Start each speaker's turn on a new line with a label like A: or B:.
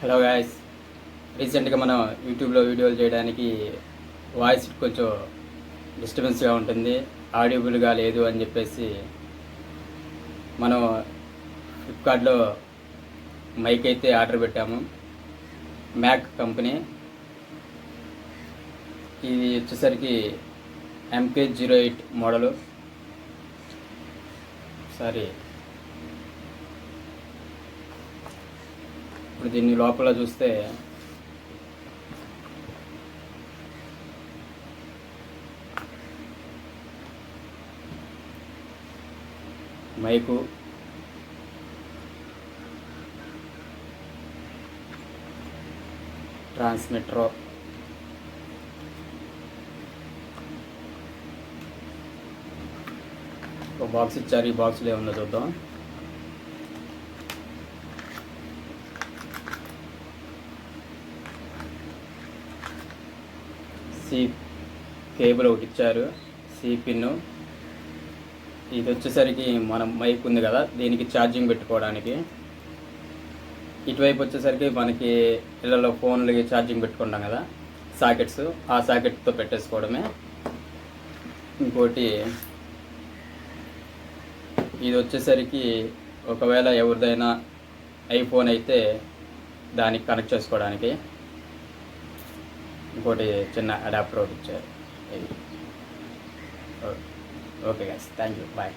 A: Hello guys రీసెంట్గా మనం యూట్యూబ్లో వీడియోలు చేయడానికి వాయిస్ కొంచెం డిస్టర్బెన్స్గా ఉంటుంది. ఆడియబుల్గా లేదు అని చెప్పేసి మనం ఫ్లిప్కార్ట్లో మైక్ అయితే ఆర్డర్ పెట్టాము. మ్యాక్ కంపెనీ ఇది వచ్చేసరికి M K zero eight model sorry ఇప్పుడు దీన్ని లోపల చూస్తే మైకు ట్రాన్స్మిటర్ ఒక బాక్స్ ఇచ్చారు. ఈ బాక్స్లో ఏముందో చూద్దాం. సి కేబుల్ ఒకటి ఇచ్చారు. సి పిన్ ఇది వచ్చేసరికి మనం మైక్ ఉంది కదా దీనికి ఛార్జింగ్ పెట్టుకోవడానికి. ఇటువైపు వచ్చేసరికి మనకి ఇళ్ళలో ఫోన్లకి ఛార్జింగ్ పెట్టుకుంటాం కదా సాకెట్స్. ఆ సాకెట్తో పెట్టేసుకోవడమే. ఇంకోటి ఇది వచ్చేసరికి ఒకవేళ ఎవరిదైనా ఐఫోన్ అయితే దానికి కనెక్ట్ చేసుకోవడానికి. ఇంకోటి చిన్న అడాప్టర్ ఒకటి ఇచ్చారు ఇది okay guys thank you bye